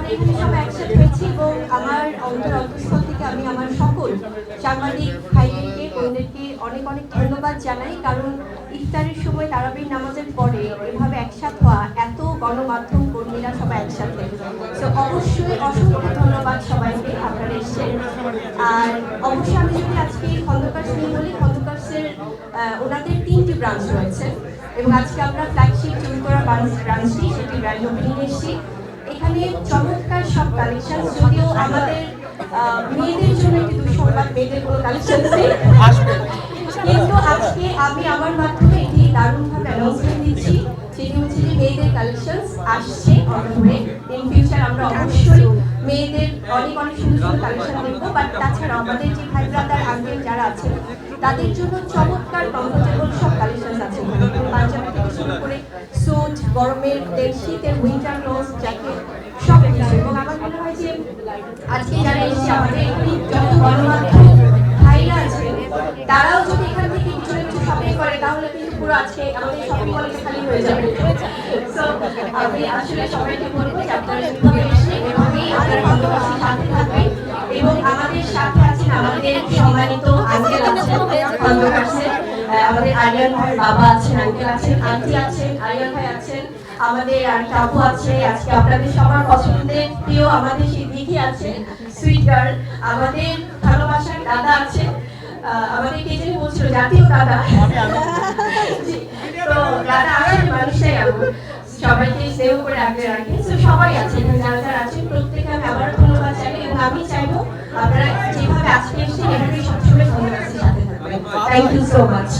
আমরা সবাই একসাথে হয়েছি এবং আমার অন্তর অন্তঃস্থল থেকে আমি আমার সকল সাংবাদিক ভাইদেরকে, বোনদেরকে অনেক অনেক ধন্যবাদ জানাই। কারণ ইফতারের সময় তারাবির নামাজের পরে এভাবে একসাথ হওয়া, এত গণমাধ্যম কর্মীরা সবাই একসাথে। তো অবশ্যই অসংখ্য ধন্যবাদ সবাইকে আপনারা এসেছেন। আর অবশ্যই আমি যদি আজকে খন্দকার নিয়ে বলি খন্দকার্সের ওনাদের তিনটি ব্রাঞ্চ রয়েছে। এবং আজকে আমরা ফ্ল্যাগশিপ চুলতরা ব্রাঞ্চটি সেটি ব্র্যান্ড ওপেনিং এসেছি। এখানে চমৎকার সব কালেকশন যদিও আমাদের মেয়েদের জন্য একটি দুঃসংবাদ মেয়েদের কোনো কালেকশন নেই। কিন্তু আজকে আমি আমার মাধ্যমে এটি দারুণভাবে অ্যানাউন্সমেন্ট দিচ্ছি সেটি হচ্ছে যে মেয়েদের কালেকশনস আসছে অনলাইনে ইন ফিউচার আমরা অবশ্যই মেয়েদের অনেক অনেক সুন্দর সুন্দর কালেকশন দেখব। বাট তাছাড়া আমাদের যে ভাই ব্রাদার আঙ্কেল যারা আছেন তাদের জন্য চমৎকার কমফোর্টেবল গরমের তেল শীতের উইন্টার ক্লোথ জ্যাকেট সব কিছু এবং আমার মনে হয় যে আজকে যারা এসেছে আমাদের যত গণমাধ্যম ভাইরা আছেন তারাও যদি এখান থেকে কিছু না শপিং করে তাহলে কিন্তু পুরো আজকে আমাদের শপিং মলটা খালি হয়ে যাবে। সো আমি আসলে সবাইকে বলব যে আপনারা যদি এসে এভাবেই আপনারা ভালোবাসি সাথে থাকবেন এবং আমাদের সাথে আছেন আমাদের সম্মানিত খন্দকারসের আহ, আমাদের আরিয়ান ভাইয়ের বাবা আছেন, আঙ্কেল আছেন, আন্টি আছেন, আরিয়ান ভাই আছেন, আমাদের আর কাপু আছে, আজকে আপনাদের সবার পছন্দের প্রিয় আমাদের সেই দিদি আছে সুইট গার্ল আমাদের ভালোবাসার দাদা আছে আমাদের কে জানি বলছিল, জাতীয় দাদা। তো দাদা আসলে মানুষটাই এমন সবাইকে সেভ করে রাখবে রাখে। তো সবাই আছে যারা যারা আছেন প্রত্যেকে আমি আবার ধন্যবাদ জানাই এবং আমি চাইব আপনারা যেভাবে আজকে এসেছেন, এভাবেই সবসময় ধন্যবাদ সাথে থাকবেন। Thank you so much